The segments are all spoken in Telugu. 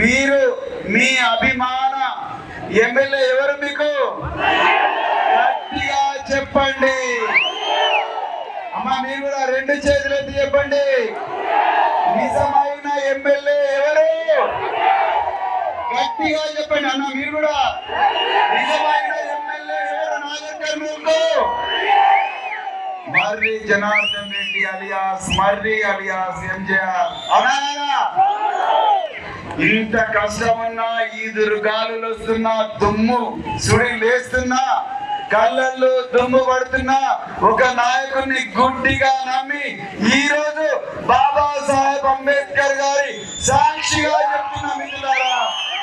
మీరు మీ అభిమాన ఎమ్మెల్యే ఎవరు మీకు? గట్టిగా చెప్పండి. అమ్మా మీరు కూడా రెండు చేతులు ఎత్తి చెప్పండి. నిజమైన ఎమ్మెల్యే ఎవరు? గట్టిగా చెప్పండి. అన్న మీరు కూడా నిజమైన ఎమ్మెల్యే ఎవరు? Nagar కర్నూలుకు? Marri Janardhan Reddy alias Marri alias MJR. అవునా ఇంత కష్టమన్నా ఈ దుర్గాలు వస్తున్నా దుమ్ము సుడి లేస్తున్నా కళ్ళల్లో దుమ్ము పడుతున్నా ఒక నాయకుడిని గుడ్డిగా నమ్మి ఈ రోజు బాబా సాహెబ్ అంబేద్కర్ గారి సాక్షిగా చెప్తున్న మిత్రులారా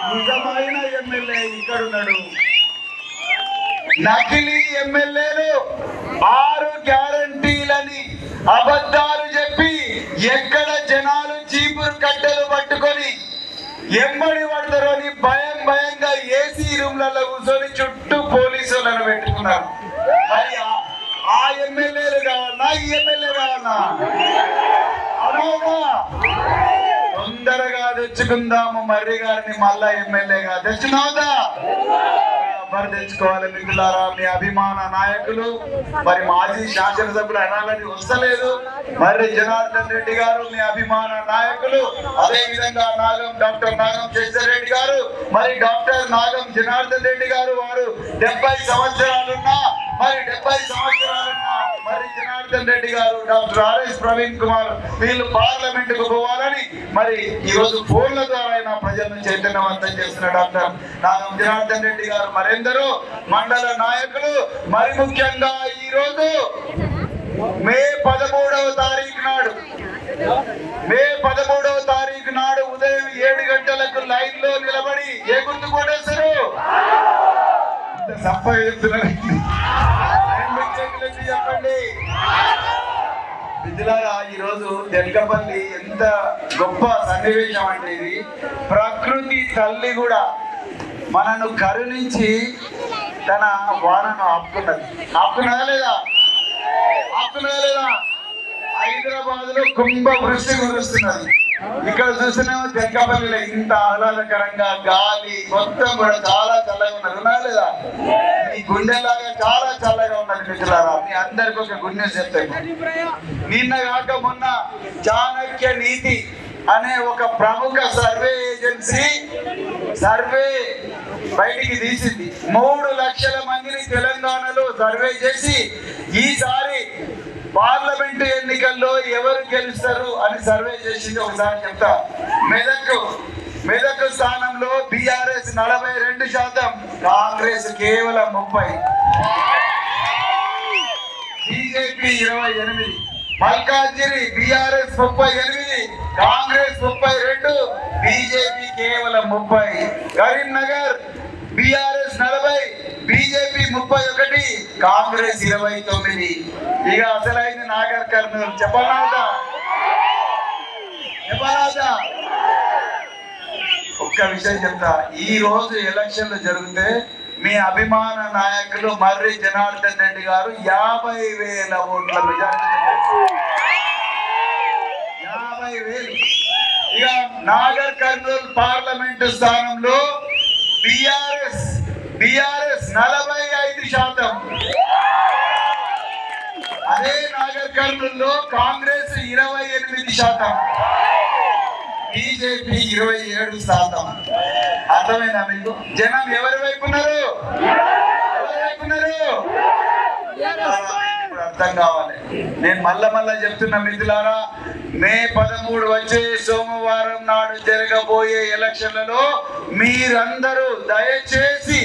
నిజమైన ఎమ్మెల్యే ఇక్కడ ఉన్నాడు. నకిలీ ఎమ్మెల్యేలు ఆరు గ్యారంటీలని అబద్ధాలు చెప్పి ఎక్కడ జనాలు ఎంబడి పడతారు అని భయం భయంగా ఏసీ రూమ్లలో కూర్చొని చుట్టూ పోలీసులను పెట్టుకున్నారు. మరి ఆ- ఎమ్మెల్యేలు కావాలన్నా ఈ ఎమ్మెల్యే కావాలన్నా? తొందరగా తెచ్చుకుందాము మర్రి గారిని మళ్ళా ఎమ్మెల్యేగా తెచ్చుకున్నావుదా అభ్యర్థించుకోవాలి తెచ్చుకోవాలి మిత్రులారా మీ అభిమాన నాయకులు. మరి మాజీ శాసనసభ్యులు అనాలని వస్తలేదు మరి జనార్దన్ రెడ్డి గారు మీ అభిమాన నాయకులు. అదే విధంగా నాగం డాక్టర్ నాగం శేషర్ రెడ్డి గారు మరి డాక్టర్ నాగం జనార్దన్ రెడ్డి గారు వారు డెబ్బై సంవత్సరాలున్నా మరి డెబ్బై రెడ్డి గారు డాక్టర్ ఆర్ఎస్ ప్రవీణ్ కుమార్ వీళ్ళు పార్లమెంట్కు పోవాలని మరి ఈ రోజు ఫోన్ల ద్వారా అయినా ప్రజలను చైతన్యవంతం చేస్తున్న డాక్టర్ నాగం జనార్దన్ రెడ్డి గారు. మరెందరూ మండల నాయకులు మరి ముఖ్యంగా ఈ రోజు మే పదమూడవ తారీఖు నాడు మే పదమూడవ తారీఖు నాడు ఉదయం ఏడు గంటలకు లైన్లో నిలబడి ఏ గుర్తు కొట్టేశారు సప్ప చెప్తున్నారు రెండు చేతులు ఎత్తి చెప్పండి ఇదిలాగా ఈరోజు రోజు ఎంత గొప్ప సన్నివేశం అంటే ఇది. ప్రకృతి తల్లి కూడా మనను కరుణించి తన వానను ఆపుకున్నది. ఆపుకున్నదా లేదా? ఆపుకున్నదా లేదా? హైదరాబాద్లో కుంభ వృష్టి కురుస్తున్నది. ఇక్కడ చూసినా తెలకపల్లిలో ఇంత ఆహ్లాదకరంగా గాలి మొత్తం కూడా చాలా చల్లగా ఉన్నది. ఉన్నా లేదా? మీ గుండెలాగా చాలా చల్లగా ఉన్నది మిత్రులారా. మీ అందరికి ఒక గుడ్ న్యూస్ చెప్తాను నిన్న కాక మొన్న చాణక్య నీతి అనే ఒక ప్రముఖ సర్వే ఏజెన్సీ సర్వే బయటికి తీసింది. మూడు లక్షల మందిని తెలంగాణలో సర్వే చేసి ఈసారి పార్లమెంట్ ఎన్నికల్లో ఎవరు గెలుస్తారు అని సర్వే చేసింది ఒకసారి చెప్తా. మెదక్ మెదక్ స్థానంలో బీఆర్ఎస్ నలభై రెండు శాతం కాంగ్రెస్ కేవలం ముప్పై. బీజేపీ ఇరవై ఎనిమిది. మల్కాజిరి బీఆర్ఎస్ ముప్పై ఎనిమిది కాంగ్రెస్ ముప్పై రెండు బీజేపీ కేవలం ముప్పై. కరీంనగర్ బీఆర్ఎస్ నలభై బీజేపీ ముప్పై ఒకటి కాంగ్రెస్ ఇరవై తొమ్మిది. ఇక అసలైంది నాగర్ కర్నూలు. చెప్పనాదా చెప్పనాదా ఒక్క విషయం చెప్తా. ఈ రోజు ఎలక్షన్లు జరిగితే మీ అభిమాన నాయకులు మర్రి జనార్దన్ రెడ్డి గారు యాభై వేల ఓట్ల మెజార్టీ యాభై వేలు. ఇక నాగర్ కర్నూలు పార్లమెంటు స్థానంలో బిఆర్ఎస్ బిఆర్ఎస్ నలభై ఐదు శాతం. అదే నాగర్ కర్నూలులో కాంగ్రెస్ ఇరవై ఎనిమిది శాతం. బీజేపీ ఇరవై ఏడు శాతం. అర్థమైందా మీకు? జనం ఎవరి వైపు ఉన్నారు? ఎవరి వైపు ఉన్నారు? అర్థం కావాలి. నేను మళ్ళా మళ్ళా చెప్తున్న మిత్రులారా మే పదమూడు వచ్చే సోమవారం నాడు జరగబోయే ఎలక్షన్లలో మీరందరూ దయచేసి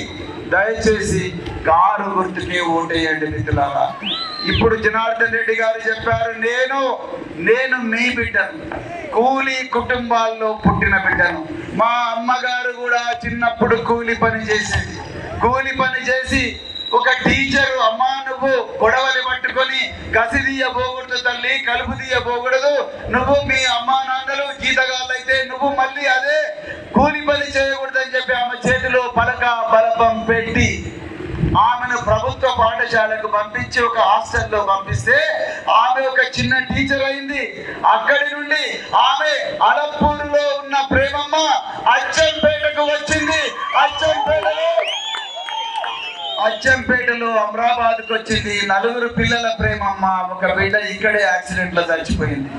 దయచేసి కారు గుర్తుకే ఓటేయండి మిత్రులారా. ఇప్పుడు జనార్దన్ రెడ్డి గారు చెప్పారు నేను నేను మీ బిడ్డను. కూలీ కుటుంబాల్లో పుట్టిన బిడ్డను. మా అమ్మగారు కూడా చిన్నప్పుడు కూలి పని చేసేది. కూలి పని చేసి ఒక టీచరు అమ్మా నువ్వు గొడవలు పట్టుకొని కసి తీయబోకూడదు తల్లి కలుపు తీయబోకూడదు. నువ్వు మీ అమ్మా నాన్నలు జీతగాళ్ళు అయితే నువ్వు మళ్ళీ అదే కూలి పని చేయకూడదు చెప్పి ఆమె చేతిలో పలక బలపం పెట్టి ఆమెను విదేశాలకు పంపించి ఒక హాస్టల్లో పంపిస్తే ఆమె ఒక చిన్న టీచర్ అయింది. అక్కడి నుండి ఆమె అలప్పూరులో ఉన్న ప్రేమమ్మ అచ్చంపేటకు వచ్చింది. అచ్చంపేటలో అచ్చంపేటలో అమరాబాద్కు వచ్చింది. నలుగురు పిల్లల ప్రేమమ్మ ఒక బిడ్డ ఇక్కడే యాక్సిడెంట్లో చచ్చిపోయింది.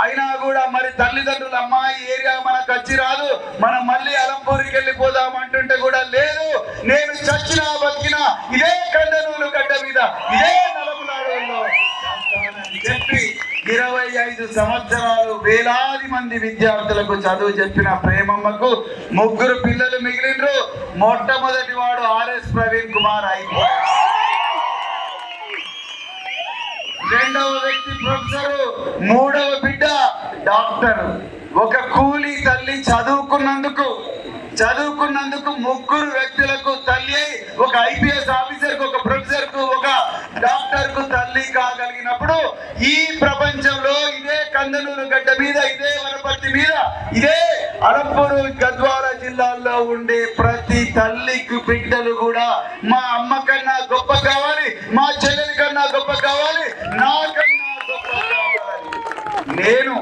అయినా కూడా మరి తల్లిదండ్రులు అమ్మాయి ఏరియా మనకు వచ్చి రాదు. మనం మళ్ళీ అలంపూరికి వెళ్ళిపోదాం అంటుంటే కూడా లేదు. నేను చచ్చినా బతికినా ఇదే కండనూలు మీద ఇదే నలుగులాడలో చెప్పి ఇరవై ఐదు సంవత్సరాలు వేలాది మంది విద్యార్థులకు చదువు చెప్పిన ప్రేమమ్మకు ముగ్గురు పిల్లలు మిగిలిండ్రు. మొట్టమొదటి వాడు ఆర్ఎస్ ప్రవీణ్ కుమార్ ఐపీఎస్ రెండవ వ్యక్తి ప్రొఫెసర్ మూడవ బిడ్డ డాక్టర్. ఒక కూలి తల్లి చదువుకున్నందుకు చదువుకున్నందుకు ముగ్గురు వ్యక్తులకు తల్లి అయి ఒక ఐపీఎస్ ఆఫీసర్కి ఒక ప్రొఫెసర్కు ఒక డాక్టర్కు తల్లి కాగలిగినప్పుడు ఈ ప్రపంచంలో ఇదే కందనూరు గడ్డ మీద ఇదే వనపర్తి మీద ఇదే అలంపూరు గద్వాల జిల్లాల్లో ఉండే ప్రతి తల్లికి బిడ్డలు కూడా మా అమ్మ కన్నా గొప్ప కావాలి మా చెల్లెలి కన్నా గొప్ప కావాలి నాకన్నా గొప్ప కావాలి. నేను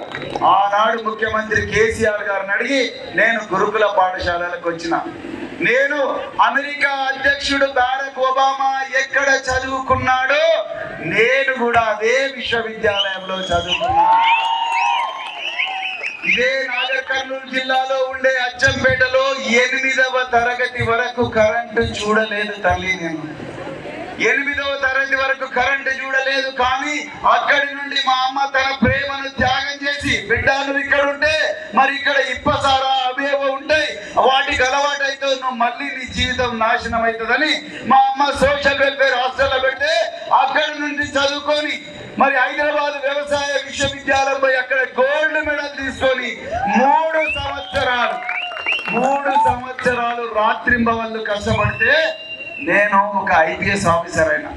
ఆనాడు ముఖ్యమంత్రి కేసీఆర్ గారిని అడిగి నేను గురుకుల పాఠశాలలకు వచ్చిన. నేను అమెరికా అధ్యక్షుడు ఒబామా ఎక్కడ చదువుకున్నాడో నేను కూడా అదే విశ్వవిద్యాలయంలో చదువుకున్నాను. ఇదే నాగర్ కర్నూలు జిల్లాలో ఉండే అచ్చంపేటలో ఎనిమిదవ తరగతి వరకు కరెంటు చూడలేదు తల్లి నేను. ఎనిమిదవ తరగతి వరకు కరెంటు చూడలేదు కానీ అక్కడి నుండి మా అమ్మ తన ప్రేమను త్యాగం చేసి బిడ్డలు ఇక్కడ ఉంటే మరి ఇక్కడ ఇప్పసార మళ్ళీ నీ జీవితం నాశనం అవుతుందని మా అమ్మ సోషల్ వెల్ఫేర్ హాస్టల్లో పెడితే అక్కడి నుండి చదువుకొని మరి హైదరాబాద్ వ్యవసాయ విశ్వవిద్యాలయం పోయి అక్కడ గోల్డ్ మెడల్ తీసుకొని మూడు సంవత్సరాలు మూడు సంవత్సరాలు రాత్రింబవళ్ళు కష్టపడితే నేను ఒక ఐపీఎస్ ఆఫీసర్ అయినా.